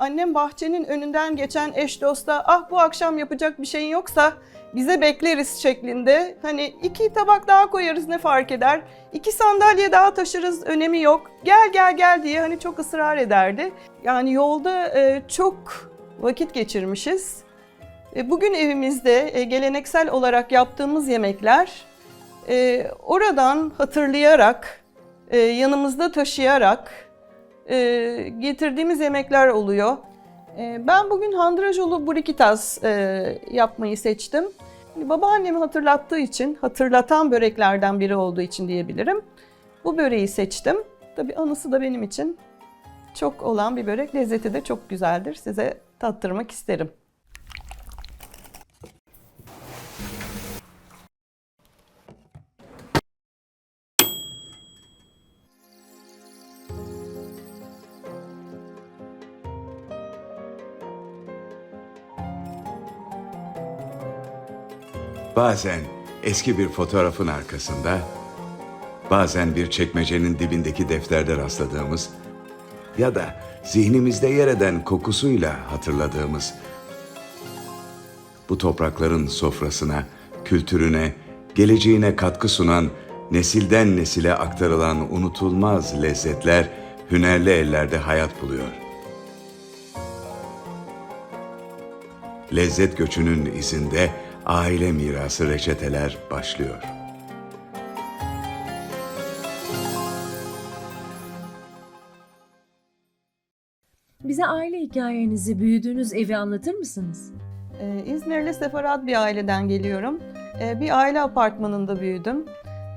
Annem bahçenin önünden geçen eş dosta ah bu akşam yapacak bir şeyin yoksa bize bekleriz şeklinde. Hani iki tabak daha koyarız ne fark eder. İki sandalye daha taşırız önemi yok. Gel gel gel diye hani çok ısrar ederdi. Yani yolda e, çok vakit geçirmişiz. E, Bugün evimizde e, geleneksel olarak yaptığımız yemekler oradan hatırlayarak, yanımızda taşıyarak e, getirdiğimiz yemekler oluyor. E, Ben bugün handrajolu burikitas e, yapmayı seçtim. Hani Babaannemi hatırlattığı için, hatırlatan böreklerden biri olduğu için diyebilirim. Bu böreği seçtim. Tabii anısı da benim için çok olan bir börek. Lezzeti de çok güzeldir. Size tattırmak isterim. Bazen eski bir fotoğrafın arkasında, bazen bir çekmecenin dibindeki defterde rastladığımız ya da zihnimizde yer eden kokusuyla hatırladığımız bu toprakların sofrasına, kültürüne, geleceğine katkı sunan, nesilden nesile aktarılan unutulmaz lezzetler hünerli ellerde hayat buluyor. Lezzet göçünün izinde aile mirası reçeteler başlıyor. Bize aile hikayenizi, büyüdüğünüz evi anlatır mısınız? Ee, İzmirli sefarat bir aileden geliyorum. Ee, bir aile apartmanında büyüdüm.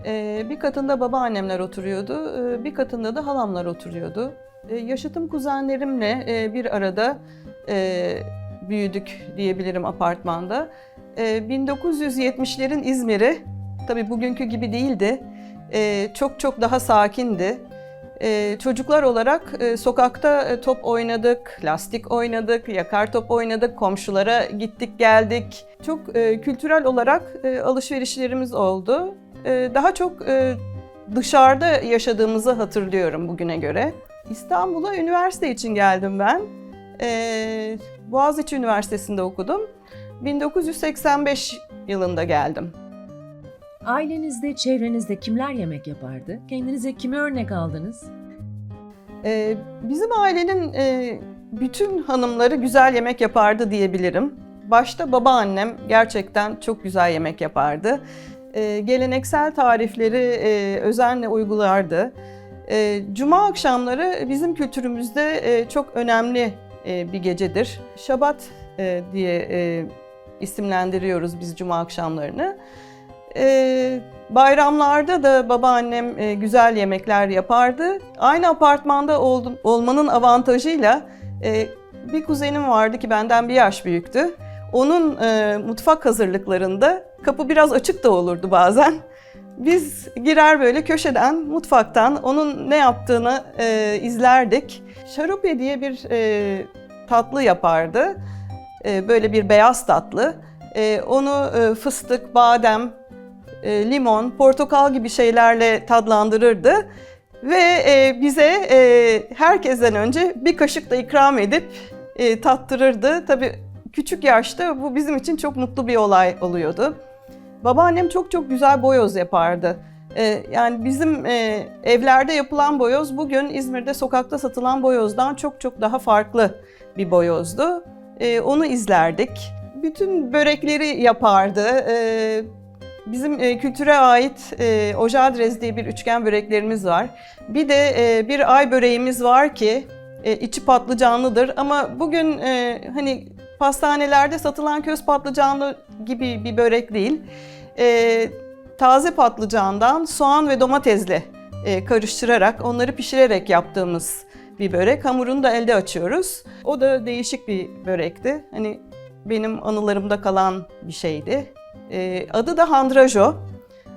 Ee, bir katında babaannemler oturuyordu, ee, bir katında da halamlar oturuyordu. Ee, yaşıtım kuzenlerimle e, bir arada e, büyüdük diyebilirim apartmanda. Ee, 1970'lerin İzmir'i, tabii bugünkü gibi değildi, Ee, çok çok daha sakindi. Ee, çocuklar olarak e, sokakta e, top oynadık, lastik oynadık, yakar top oynadık, komşulara gittik geldik. Çok e, kültürel olarak alışverişlerimiz oldu. Daha çok dışarıda yaşadığımızı hatırlıyorum bugüne göre. İstanbul'a üniversite için geldim ben. Boğaziçi Üniversitesi'nde okudum. 1985 yılında geldim. Ailenizde, çevrenizde kimler yemek yapardı? Kendinize kimi örnek aldınız? Ee, bizim ailenin e, bütün hanımları güzel yemek yapardı diyebilirim. Başta babaannem gerçekten çok güzel yemek yapardı. Ee, geleneksel tarifleri e, özenle uygulardı. Ee, Cuma akşamları bizim kültürümüzde e, çok önemli e, bir gecedir. Şabat e, diye e, isimlendiriyoruz biz Cuma akşamlarını. Ee, bayramlarda da babaannem e, güzel yemekler yapardı. Aynı apartmanda oldum, olmanın avantajıyla e, bir kuzenim vardı ki benden bir yaş büyüktü. Onun e, mutfak hazırlıklarında kapı biraz açık da olurdu bazen. Biz girer böyle köşeden, mutfaktan onun ne yaptığını e, izlerdik. Şarope diye bir e, tatlı yapardı. E, böyle bir beyaz tatlı. E, onu e, fıstık, badem, limon, portakal gibi şeylerle tadlandırırdı. Ve bize herkesten önce bir kaşık da ikram edip tattırırdı. Tabii küçük yaşta bu bizim için çok mutlu bir olay oluyordu. Babaannem çok çok güzel boyoz yapardı. Yani bizim evlerde yapılan boyoz bugün İzmir'de sokakta satılan boyozdan çok çok daha farklı bir boyozdu. E, onu izlerdik. Bütün börekleri yapardı. E, Bizim e, kültüre ait e, ojadrez diye bir üçgen böreklerimiz var. Bir de e, bir ay böreğimiz var ki e, içi patlıcanlıdır ama bugün hani pastanelerde satılan köz patlıcanlı gibi bir börek değil. Taze patlıcandan soğan ve domatesle karıştırarak onları pişirerek yaptığımız bir börek. Hamurunu da elde açıyoruz. O da değişik bir börekti. Hani benim anılarımda kalan bir şeydi. Ee, adı da handrajo.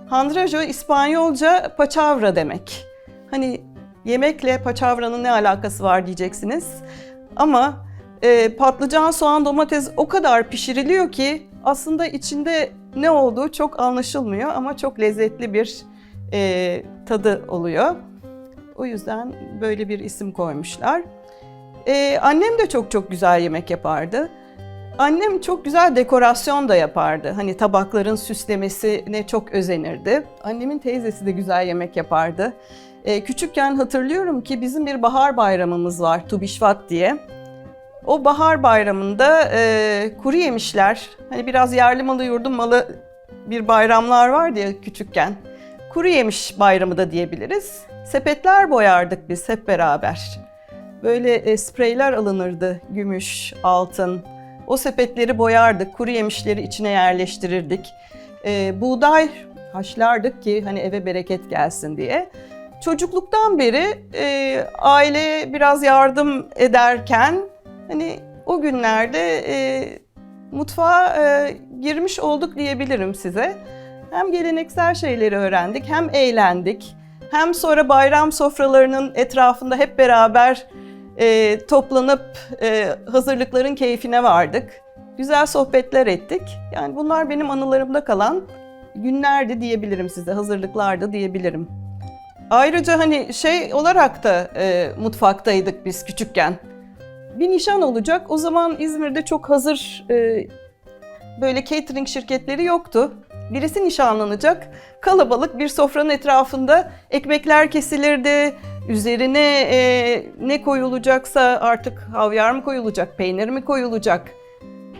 Handrajo İspanyolca paçavra demek. Hani yemekle paçavranın ne alakası var diyeceksiniz. Ama e, patlıcan, soğan, domates o kadar pişiriliyor ki aslında içinde ne olduğu çok anlaşılmıyor ama çok lezzetli bir e, tadı oluyor. O yüzden böyle bir isim koymuşlar. Ee, annem de çok çok güzel yemek yapardı. Annem çok güzel dekorasyon da yapardı. Hani tabakların süslemesine çok özenirdi. Annemin teyzesi de güzel yemek yapardı. Ee, küçükken hatırlıyorum ki bizim bir bahar bayramımız var, Tubişvat diye. O bahar bayramında e, kuru yemişler, hani biraz yerli malı yurdum malı bir bayramlar vardı ya küçükken. Kuru yemiş bayramı da diyebiliriz. Sepetler boyardık biz hep beraber. Böyle e, spreyler alınırdı, gümüş, altın. O sepetleri boyardık, kuru yemişleri içine yerleştirirdik. E, buğday haşlardık ki hani eve bereket gelsin diye. Çocukluktan beri e, aileye biraz yardım ederken hani o günlerde e, mutfağa e, girmiş olduk diyebilirim size. Hem geleneksel şeyleri öğrendik, hem eğlendik, hem sonra bayram sofralarının etrafında hep beraber e, toplanıp e, hazırlıkların keyfine vardık. Güzel sohbetler ettik. Yani bunlar benim anılarımda kalan günlerdi diyebilirim size, hazırlıklardı diyebilirim. Ayrıca hani şey olarak da e, mutfaktaydık biz küçükken. Bir nişan olacak. O zaman İzmir'de çok hazır e, böyle catering şirketleri yoktu. Birisi nişanlanacak. Kalabalık bir sofranın etrafında ekmekler kesilirdi. Üzerine e, ne koyulacaksa artık havyar mı koyulacak, peynir mi koyulacak?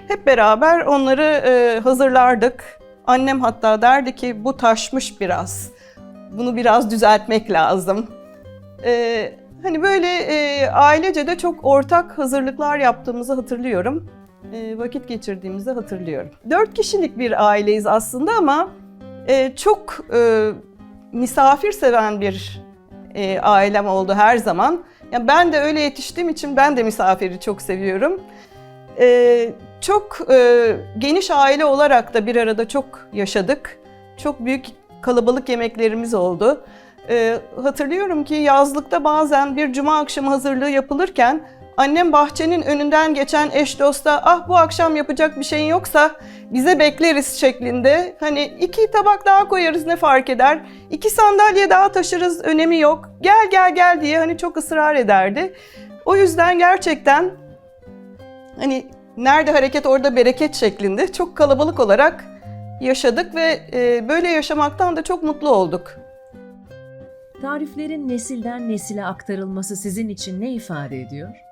Hep beraber onları e, hazırlardık. Annem hatta derdi ki bu taşmış biraz. Bunu biraz düzeltmek lazım. E, hani böyle e, ailece de çok ortak hazırlıklar yaptığımızı hatırlıyorum. E, vakit geçirdiğimizi hatırlıyorum. Dört kişilik bir aileyiz aslında ama e, çok e, misafir seven bir ailem oldu her zaman. Ya ben de öyle yetiştiğim için ben de misafiri çok seviyorum. Çok geniş aile olarak da bir arada çok yaşadık. Çok büyük kalabalık yemeklerimiz oldu. Hatırlıyorum ki yazlıkta bazen bir cuma akşamı hazırlığı yapılırken annem bahçenin önünden geçen eş dosta ah bu akşam yapacak bir şeyin yoksa bize bekleriz şeklinde. Hani iki tabak daha koyarız ne fark eder? İki sandalye daha taşırız önemi yok. Gel gel gel diye hani çok ısrar ederdi. O yüzden gerçekten hani nerede hareket orada bereket şeklinde çok kalabalık olarak yaşadık ve e, böyle yaşamaktan da çok mutlu olduk. Tariflerin nesilden nesile aktarılması sizin için ne ifade ediyor?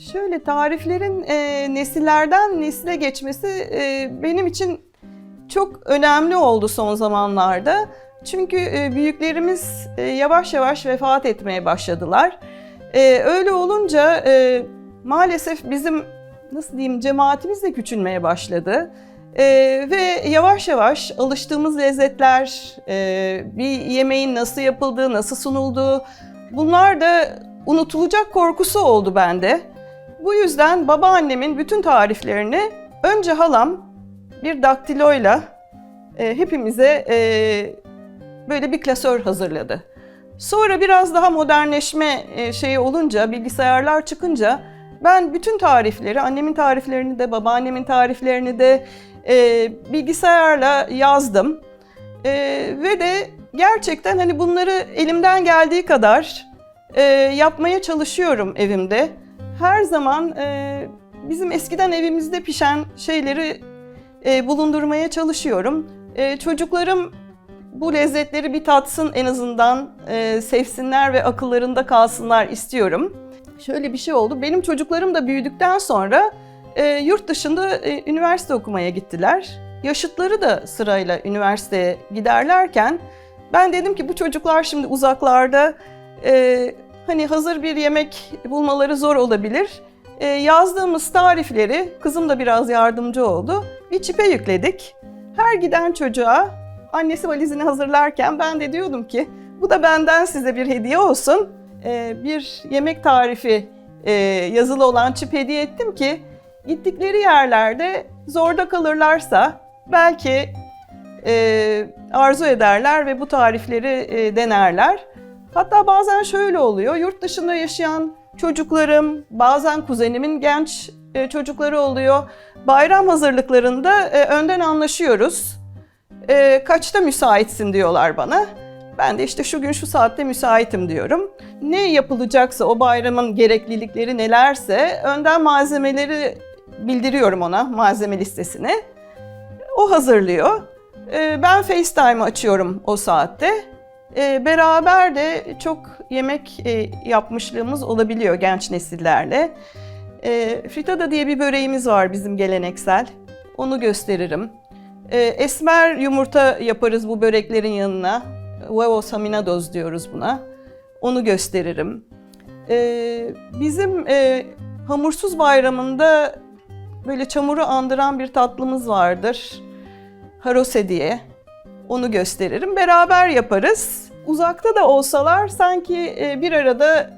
Şöyle tariflerin e, nesillerden nesile geçmesi e, benim için çok önemli oldu son zamanlarda. Çünkü e, büyüklerimiz e, yavaş yavaş vefat etmeye başladılar. E, öyle olunca e, maalesef bizim nasıl diyeyim cemaatimiz de küçülmeye başladı. E, ve yavaş yavaş alıştığımız lezzetler, e, bir yemeğin nasıl yapıldığı, nasıl sunulduğu bunlar da unutulacak korkusu oldu bende. Bu yüzden babaannemin bütün tariflerini önce halam bir daktiloyla e, hepimize e, böyle bir klasör hazırladı. Sonra biraz daha modernleşme e, şeyi olunca, bilgisayarlar çıkınca ben bütün tarifleri, annemin tariflerini de, babaannemin tariflerini de e, bilgisayarla yazdım. E, ve de gerçekten hani bunları elimden geldiği kadar e, yapmaya çalışıyorum evimde. Her zaman e, bizim eskiden evimizde pişen şeyleri e, bulundurmaya çalışıyorum. E, çocuklarım bu lezzetleri bir tatsın en azından e, sevsinler ve akıllarında kalsınlar istiyorum. Şöyle bir şey oldu. Benim çocuklarım da büyüdükten sonra e, yurt dışında e, üniversite okumaya gittiler. Yaşıtları da sırayla üniversiteye giderlerken ben dedim ki bu çocuklar şimdi uzaklarda e, hani hazır bir yemek bulmaları zor olabilir. E, yazdığımız tarifleri kızım da biraz yardımcı oldu. Bir çipe yükledik. Her giden çocuğa annesi valizini hazırlarken ben de diyordum ki bu da benden size bir hediye olsun. E, bir yemek tarifi e, yazılı olan çip hediye ettim ki gittikleri yerlerde zorda kalırlarsa belki e, arzu ederler ve bu tarifleri e, denerler. Hatta bazen şöyle oluyor, yurt dışında yaşayan çocuklarım, bazen kuzenimin genç e, çocukları oluyor. Bayram hazırlıklarında e, önden anlaşıyoruz. E, kaçta müsaitsin diyorlar bana. Ben de işte şu gün şu saatte müsaitim diyorum. Ne yapılacaksa o bayramın gereklilikleri nelerse önden malzemeleri bildiriyorum ona malzeme listesini. O hazırlıyor. Ben FaceTime açıyorum o saatte. Ee, Beraber de çok yemek e, yapmışlığımız olabiliyor genç nesillerle. Ee, Fritada diye bir böreğimiz var bizim geleneksel. Onu gösteririm. Ee, Esmer yumurta yaparız bu böreklerin yanına. Huevos haminados diyoruz buna. Onu gösteririm. Bizim e, hamursuz bayramında böyle çamuru andıran bir tatlımız vardır. Harose diye. Onu gösteririm. Beraber yaparız. Uzakta da olsalar sanki e, bir arada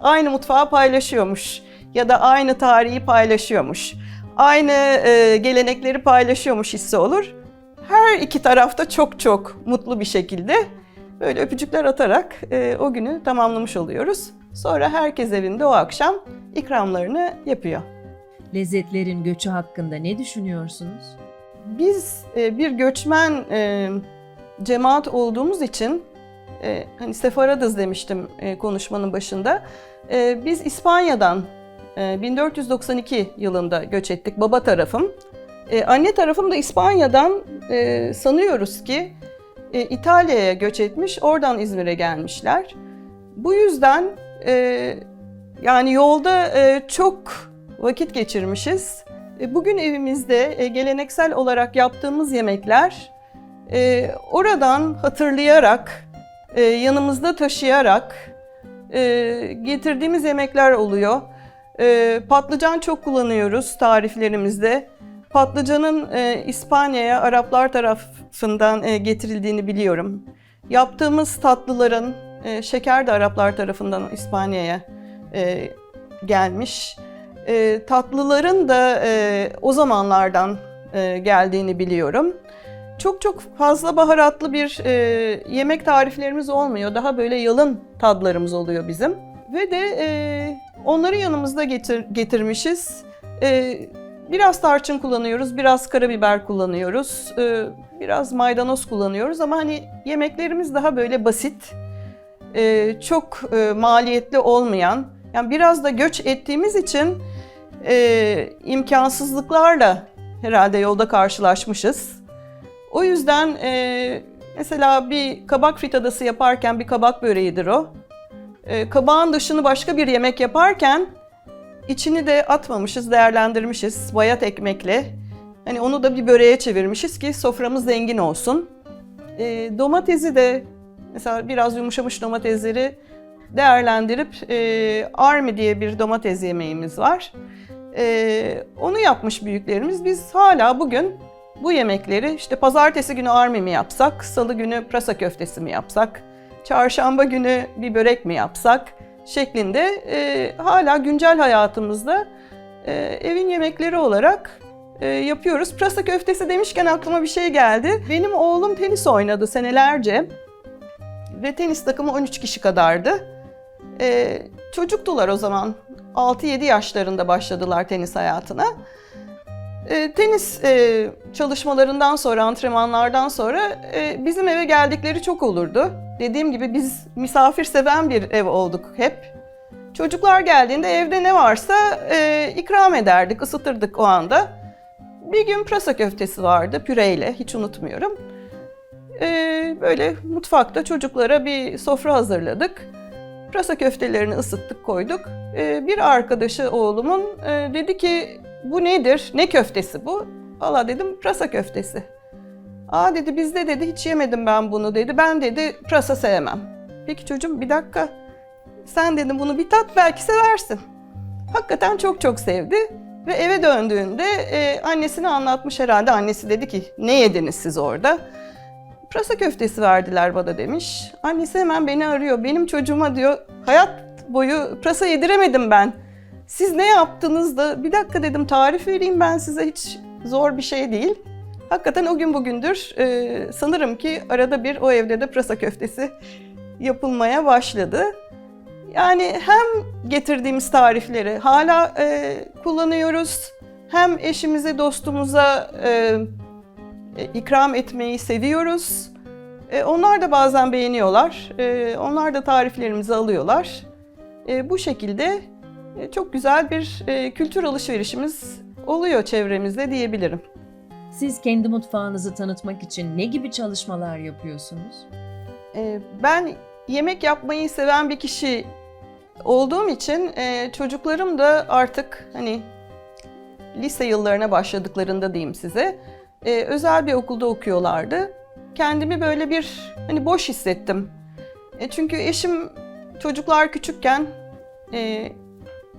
aynı mutfağı paylaşıyormuş ya da aynı tarihi paylaşıyormuş. Aynı e, gelenekleri paylaşıyormuş hissi olur. Her iki tarafta çok çok mutlu bir şekilde böyle öpücükler atarak e, o günü tamamlamış oluyoruz. Sonra herkes evinde o akşam ikramlarını yapıyor. Lezzetlerin göçü hakkında ne düşünüyorsunuz? Biz bir göçmen cemaat olduğumuz için e, hani sefaradız demiştim e, konuşmanın başında. E, biz İspanya'dan e, 1492 yılında göç ettik baba tarafım. E, anne tarafım da İspanya'dan e, sanıyoruz ki e, İtalya'ya göç etmiş, oradan İzmir'e gelmişler. Bu yüzden e, yani yolda e, çok vakit geçirmişiz. E, Bugün evimizde e, geleneksel olarak yaptığımız yemekler e, oradan hatırlayarak, e, yanımızda taşıyarak e, getirdiğimiz yemekler oluyor. E, Patlıcan çok kullanıyoruz tariflerimizde. Patlıcanın e, İspanya'ya Araplar tarafından e, getirildiğini biliyorum. Yaptığımız tatlıların e, şeker de Araplar tarafından İspanya'ya e, gelmiş. E, tatlıların da e, o zamanlardan e, geldiğini biliyorum. Çok çok fazla baharatlı bir e, yemek tariflerimiz olmuyor. Daha böyle yalın tadlarımız oluyor bizim. Ve de e, onları yanımızda getir, getirmişiz. E, biraz tarçın kullanıyoruz, biraz karabiber kullanıyoruz, e, biraz maydanoz kullanıyoruz ama hani yemeklerimiz daha böyle basit, e, çok e, maliyetli olmayan, yani biraz da göç ettiğimiz için e, imkansızlıklarla herhalde yolda karşılaşmışız. O yüzden e, mesela bir kabak fritadası yaparken bir kabak böreğidir o. E, kabağın dışını başka bir yemek yaparken içini de atmamışız, değerlendirmişiz bayat ekmekle. Hani onu da bir böreğe çevirmişiz ki soframız zengin olsun. E, domatesi de mesela biraz yumuşamış domatesleri değerlendirip e, army diye bir domates yemeğimiz var. E, onu yapmış büyüklerimiz. Biz hala bugün bu yemekleri işte pazartesi günü army mi yapsak, salı günü pırasa köftesi mi yapsak, çarşamba günü bir börek mi yapsak şeklinde e, hala güncel hayatımızda e, evin yemekleri olarak e, yapıyoruz. Pırasa köftesi demişken aklıma bir şey geldi. Benim oğlum tenis oynadı senelerce ve tenis takımı 13 kişi kadardı. E, çocuktular o zaman. 6-7 yaşlarında başladılar tenis hayatına. E, tenis e, çalışmalarından sonra, antrenmanlardan sonra e, bizim eve geldikleri çok olurdu. Dediğim gibi biz misafirseven bir ev olduk hep. Çocuklar geldiğinde evde ne varsa e, ikram ederdik, ısıtırdık o anda. Bir gün pırasa köftesi vardı püreyle, hiç unutmuyorum. E, böyle mutfakta çocuklara bir sofra hazırladık. Pırasa köftelerini ısıttık, koyduk. E, bir arkadaşı oğlumun e, dedi ki bu nedir? Ne köftesi bu? Valla dedim pırasa köftesi. Aa dedi bizde dedi hiç yemedim ben bunu dedi. Ben dedi pırasa sevmem. Peki çocuğum bir dakika. Sen dedim bunu bir tat belki seversin. Hakikaten çok çok sevdi. Ve eve döndüğünde e, annesine anlatmış herhalde. Annesi dedi ki ne yediniz siz orada? Pırasa köftesi verdiler bana demiş. Annesi hemen beni arıyor. Benim çocuğuma diyor hayat boyu pırasa yediremedim ben. Siz ne yaptınız da bir dakika dedim tarif vereyim ben size hiç zor bir şey değil. Hakikaten o gün bugündür e, sanırım ki arada bir o evde de pırasa köftesi yapılmaya başladı. Yani hem getirdiğimiz tarifleri hala e, kullanıyoruz, hem eşimize, dostumuza e, e, ikram etmeyi seviyoruz. E, onlar da bazen beğeniyorlar. E, onlar da tariflerimizi alıyorlar. E, bu şekilde çok güzel bir e, kültür alışverişimiz oluyor çevremizde diyebilirim. Siz kendi mutfağınızı tanıtmak için ne gibi çalışmalar yapıyorsunuz? E, ben yemek yapmayı seven bir kişi olduğum için e, çocuklarım da artık hani lise yıllarına başladıklarında diyeyim size e, özel bir okulda okuyorlardı. Kendimi böyle bir hani boş hissettim. E, çünkü eşim çocuklar küçükken e,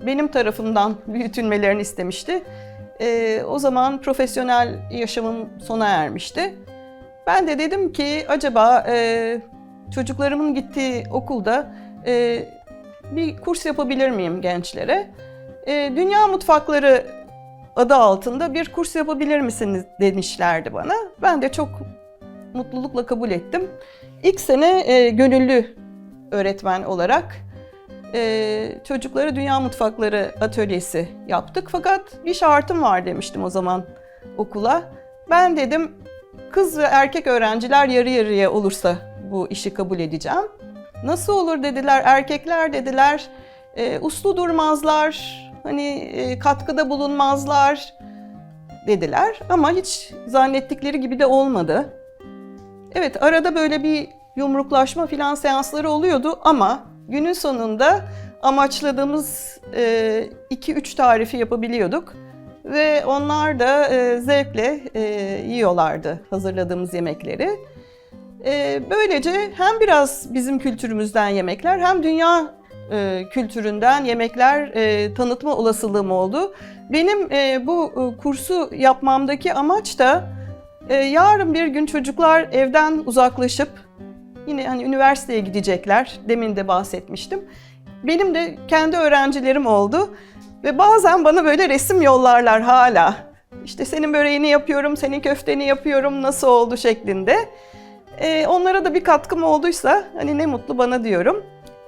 benim tarafımdan büyütülmelerini istemişti. E, o zaman profesyonel yaşamım sona ermişti. Ben de dedim ki acaba e, çocuklarımın gittiği okulda e, bir kurs yapabilir miyim gençlere? E, Dünya Mutfakları adı altında bir kurs yapabilir misiniz demişlerdi bana. Ben de çok mutlulukla kabul ettim. İlk sene e, gönüllü öğretmen olarak e, çocuklara Dünya Mutfakları atölyesi yaptık. Fakat bir şartım var demiştim o zaman okula. Ben dedim kız ve erkek öğrenciler yarı yarıya olursa bu işi kabul edeceğim. Nasıl olur dediler, erkekler dediler, e, uslu durmazlar, hani e, katkıda bulunmazlar dediler. Ama hiç zannettikleri gibi de olmadı. Evet arada böyle bir yumruklaşma filan seansları oluyordu ama günün sonunda amaçladığımız 2-3 tarifi yapabiliyorduk. Ve onlar da e, zevkle e, yiyorlardı hazırladığımız yemekleri. E, böylece hem biraz bizim kültürümüzden yemekler hem dünya e, kültüründen yemekler e, tanıtma olasılığım oldu. Benim e, bu e, kursu yapmamdaki amaç da e, yarın bir gün çocuklar evden uzaklaşıp yine hani üniversiteye gidecekler. Demin de bahsetmiştim. Benim de kendi öğrencilerim oldu. Ve bazen bana böyle resim yollarlar hala. İşte senin böreğini yapıyorum, senin köfteni yapıyorum, nasıl oldu şeklinde. Ee, onlara da bir katkım olduysa hani ne mutlu bana diyorum.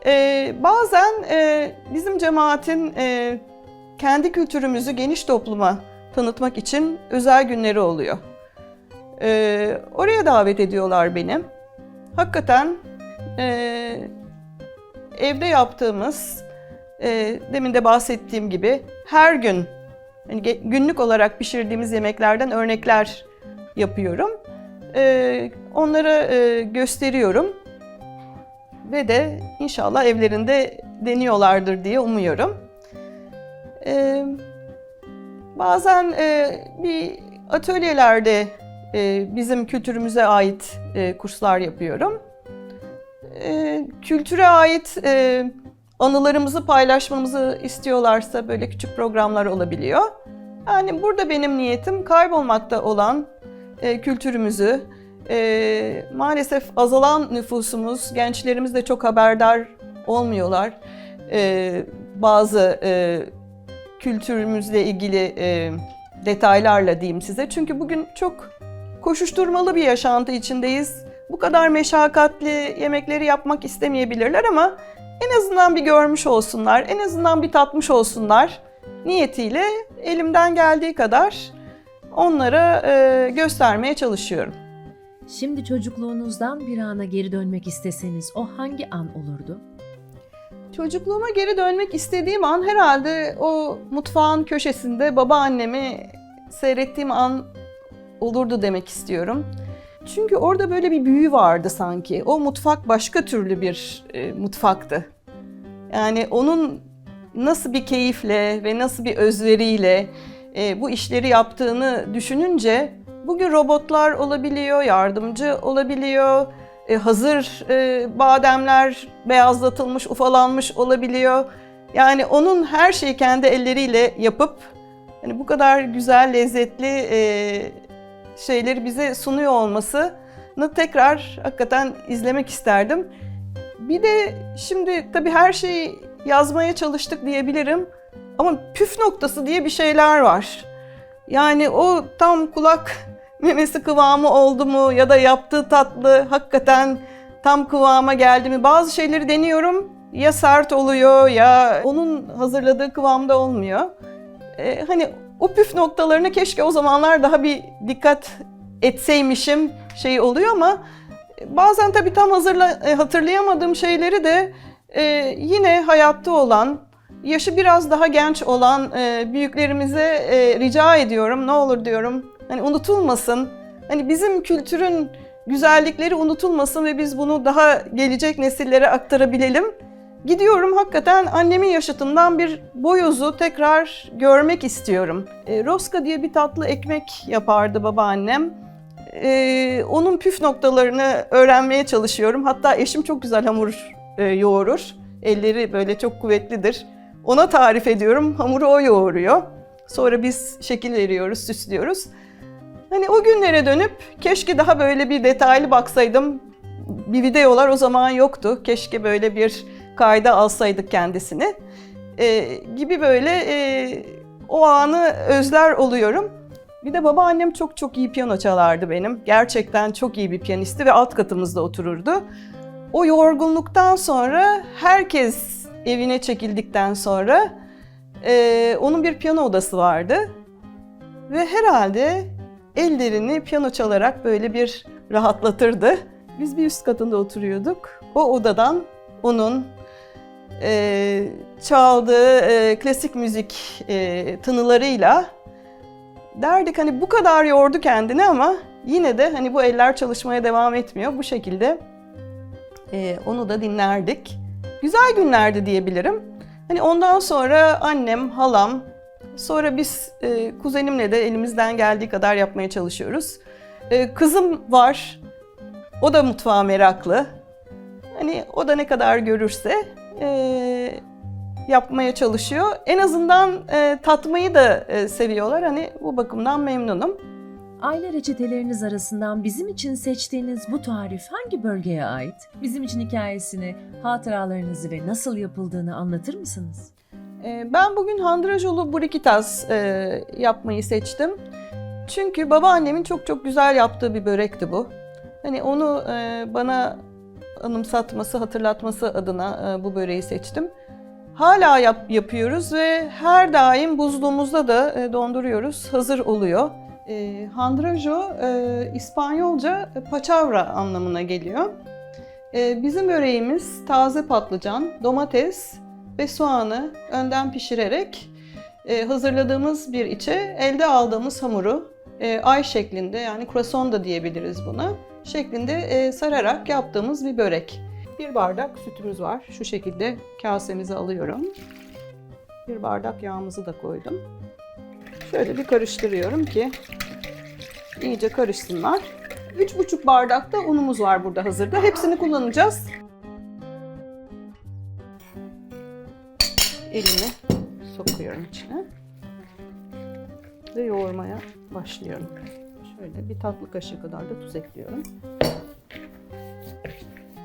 Ee, bazen e, bizim cemaatin e, kendi kültürümüzü geniş topluma tanıtmak için özel günleri oluyor. Ee, oraya davet ediyorlar beni. Hakikaten e, evde yaptığımız e, demin de bahsettiğim gibi her gün yani günlük olarak pişirdiğimiz yemeklerden örnekler yapıyorum. E, onlara e, gösteriyorum ve de inşallah evlerinde deniyorlardır diye umuyorum. E, bazen e, bir atölyelerde bizim kültürümüze ait e, kurslar yapıyorum. E, kültüre ait e, anılarımızı paylaşmamızı istiyorlarsa böyle küçük programlar olabiliyor. Yani burada benim niyetim kaybolmakta olan e, kültürümüzü, maalesef azalan nüfusumuz, gençlerimiz de çok haberdar olmuyorlar. Bazı kültürümüzle ilgili detaylarla diyeyim size. Çünkü bugün çok koşuşturmalı bir yaşantı içindeyiz. Bu kadar meşakkatli yemekleri yapmak istemeyebilirler ama en azından bir görmüş olsunlar, en azından bir tatmış olsunlar niyetiyle elimden geldiği kadar onlara e, göstermeye çalışıyorum. Şimdi çocukluğunuzdan bir ana geri dönmek isteseniz o hangi an olurdu? Çocukluğuma geri dönmek istediğim an herhalde o mutfağın köşesinde babaannemi seyrettiğim an olurdu demek istiyorum. Çünkü orada böyle bir büyü vardı sanki. O mutfak başka türlü bir e, mutfaktı. Yani onun nasıl bir keyifle ve nasıl bir özveriyle e, bu işleri yaptığını düşününce bugün robotlar olabiliyor, yardımcı olabiliyor, e, hazır e, bademler beyazlatılmış, ufalanmış olabiliyor. Yani onun her şeyi kendi elleriyle yapıp hani bu kadar güzel, lezzetli e, şeyleri bize sunuyor olmasını tekrar hakikaten izlemek isterdim. Bir de şimdi tabii her şeyi yazmaya çalıştık diyebilirim ama püf noktası diye bir şeyler var. Yani o tam kulak memesi kıvamı oldu mu ya da yaptığı tatlı hakikaten tam kıvama geldi mi? Bazı şeyleri deniyorum ya sert oluyor ya onun hazırladığı kıvamda olmuyor. Ee, hani o püf noktalarına keşke o zamanlar daha bir dikkat etseymişim şey oluyor ama Bazen tabii tam hazırla, e, hatırlayamadığım şeyleri de e, yine hayatta olan, yaşı biraz daha genç olan e, büyüklerimize e, rica ediyorum. Ne olur diyorum. Hani unutulmasın. Hani bizim kültürün güzellikleri unutulmasın ve biz bunu daha gelecek nesillere aktarabilelim. Gidiyorum hakikaten annemin yaşıtından bir boyozu tekrar görmek istiyorum. E, roska diye bir tatlı ekmek yapardı babaannem. E, onun püf noktalarını öğrenmeye çalışıyorum. Hatta eşim çok güzel hamur e, yoğurur. Elleri böyle çok kuvvetlidir. Ona tarif ediyorum. Hamuru o yoğuruyor. Sonra biz şekil veriyoruz, süslüyoruz. Hani o günlere dönüp keşke daha böyle bir detaylı baksaydım. Bir videolar o zaman yoktu. Keşke böyle bir kayda alsaydık kendisini. Ee, gibi böyle e, o anı özler oluyorum. Bir de babaannem çok çok iyi piyano çalardı benim. Gerçekten çok iyi bir piyanisti ve alt katımızda otururdu. O yorgunluktan sonra herkes evine çekildikten sonra e, onun bir piyano odası vardı. Ve herhalde ellerini piyano çalarak böyle bir rahatlatırdı. Biz bir üst katında oturuyorduk. O odadan onun e, çaldığı e, klasik müzik e, tınılarıyla derdik hani bu kadar yordu kendini ama yine de hani bu eller çalışmaya devam etmiyor. Bu şekilde e, onu da dinlerdik. Güzel günlerdi diyebilirim. Hani ondan sonra annem, halam, sonra biz e, kuzenimle de elimizden geldiği kadar yapmaya çalışıyoruz. E, kızım var, o da mutfağa meraklı. Hani o da ne kadar görürse e, yapmaya çalışıyor. En azından e, tatmayı da e, seviyorlar. Hani bu bakımdan memnunum. Aile reçeteleriniz arasından bizim için seçtiğiniz bu tarif hangi bölgeye ait? Bizim için hikayesini, hatıralarınızı ve nasıl yapıldığını anlatır mısınız? E, ben bugün handrajolu burikitas e, yapmayı seçtim. Çünkü babaannemin çok çok güzel yaptığı bir börekti bu. Hani onu e, bana anımsatması, hatırlatması adına e, bu böreği seçtim. Hala yap, yapıyoruz ve her daim buzluğumuzda da e, donduruyoruz. Hazır oluyor. E, handrajo e, İspanyolca paçavra anlamına geliyor. E, bizim böreğimiz taze patlıcan, domates ve soğanı önden pişirerek e, hazırladığımız bir içe elde aldığımız hamuru e, ay şeklinde yani croissant da diyebiliriz buna şeklinde e, sararak yaptığımız bir börek. Bir bardak sütümüz var. Şu şekilde kasemize alıyorum. Bir bardak yağımızı da koydum. Şöyle bir karıştırıyorum ki iyice karışsınlar. 3,5 bardak da unumuz var burada hazırda. Hepsini kullanacağız. Elimi sokuyorum içine. Ve yoğurmaya başlıyorum. Şöyle bir tatlı kaşığı kadar da tuz ekliyorum.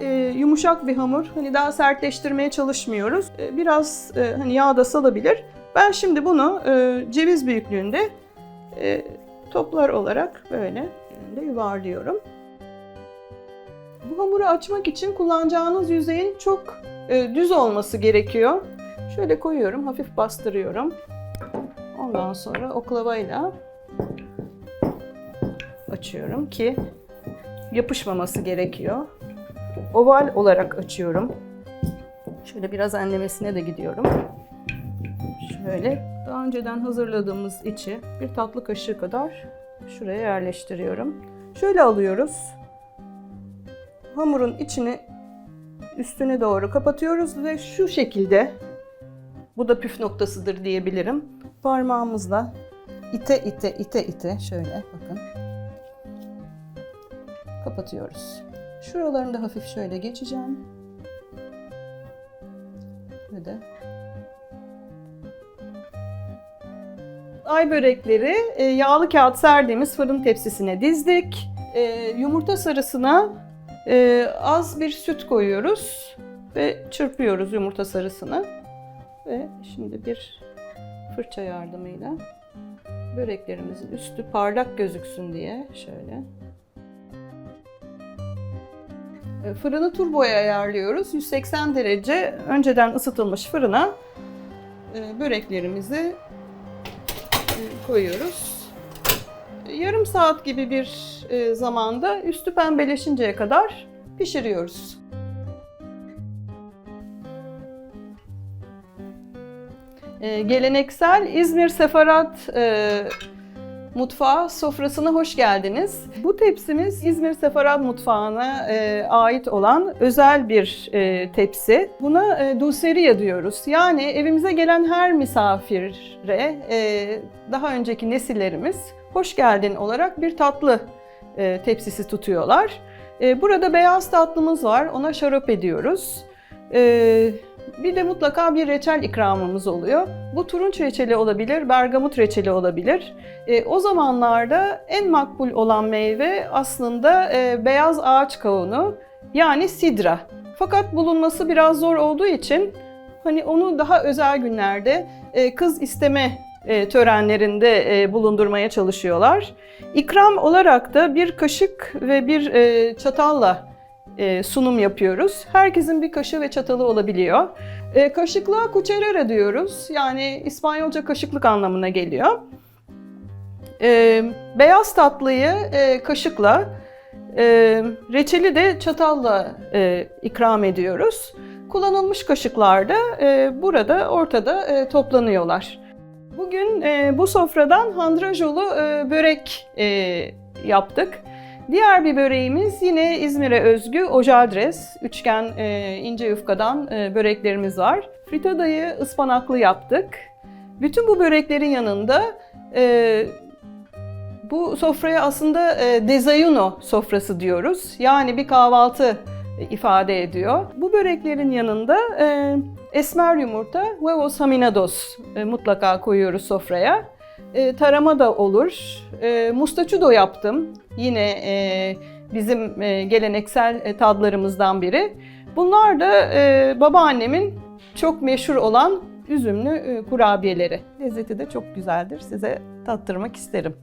Ee, yumuşak bir hamur. Hani daha sertleştirmeye çalışmıyoruz. Ee, biraz e, hani yağda salabilir. Ben şimdi bunu e, ceviz büyüklüğünde e, toplar olarak böyle de yuvarlıyorum. Bu hamuru açmak için kullanacağınız yüzeyin çok e, düz olması gerekiyor. Şöyle koyuyorum, hafif bastırıyorum. Ondan sonra oklavayla açıyorum ki yapışmaması gerekiyor. Oval olarak açıyorum. Şöyle biraz enlemesine de gidiyorum. Şöyle daha önceden hazırladığımız içi bir tatlı kaşığı kadar şuraya yerleştiriyorum. Şöyle alıyoruz. Hamurun içini üstüne doğru kapatıyoruz ve şu şekilde bu da püf noktasıdır diyebilirim. Parmağımızla ite ite ite ite şöyle bakın kapatıyoruz. Şuralarını da hafif şöyle geçeceğim. Ve de ay börekleri e, yağlı kağıt serdiğimiz fırın tepsisine dizdik. E, yumurta sarısına e, az bir süt koyuyoruz ve çırpıyoruz yumurta sarısını. Ve şimdi bir fırça yardımıyla böreklerimizin üstü parlak gözüksün diye şöyle Fırını turboya ayarlıyoruz. 180 derece önceden ısıtılmış fırına e, böreklerimizi e, koyuyoruz. yarım saat gibi bir e, zamanda üstü pembeleşinceye kadar pişiriyoruz. E, geleneksel İzmir Sefarat mutfağı sofrasına hoş geldiniz. Bu tepsimiz İzmir Sefarat mutfağına e, ait olan özel bir e, tepsi. Buna e, dulceria diyoruz. Yani evimize gelen her misafire e, daha önceki nesillerimiz hoş geldin olarak bir tatlı e, tepsisi tutuyorlar. E, burada beyaz tatlımız var. Ona şarap ediyoruz. E, bir de mutlaka bir reçel ikramımız oluyor. Bu turunç reçeli olabilir, bergamot reçeli olabilir. E, o zamanlarda en makbul olan meyve aslında e, beyaz ağaç kavunu yani sidra. Fakat bulunması biraz zor olduğu için hani onu daha özel günlerde e, kız isteme e, törenlerinde e, bulundurmaya çalışıyorlar. İkram olarak da bir kaşık ve bir e, çatalla sunum yapıyoruz. Herkesin bir kaşığı ve çatalı olabiliyor. E, kaşıklığa cucharera diyoruz. Yani İspanyolca kaşıklık anlamına geliyor. E, beyaz tatlıyı e, kaşıkla, e, reçeli de çatalla e, ikram ediyoruz. Kullanılmış kaşıklar da e, burada ortada e, toplanıyorlar. Bugün e, bu sofradan handrajolu e, börek e, yaptık. Diğer bir böreğimiz yine İzmir'e özgü ojaldres, üçgen e, ince yufkadan e, böreklerimiz var. Fritadayı ıspanaklı yaptık. Bütün bu böreklerin yanında e, bu sofraya aslında e, desayuno sofrası diyoruz. Yani bir kahvaltı ifade ediyor. Bu böreklerin yanında e, esmer yumurta, huevos haminados e, mutlaka koyuyoruz sofraya. E, tarama da olur. E, mustaçudo yaptım. Yine e, bizim e, geleneksel e, tadlarımızdan biri. Bunlar da e, babaannemin çok meşhur olan üzümlü e, kurabiyeleri. Lezzeti de çok güzeldir. Size tattırmak isterim.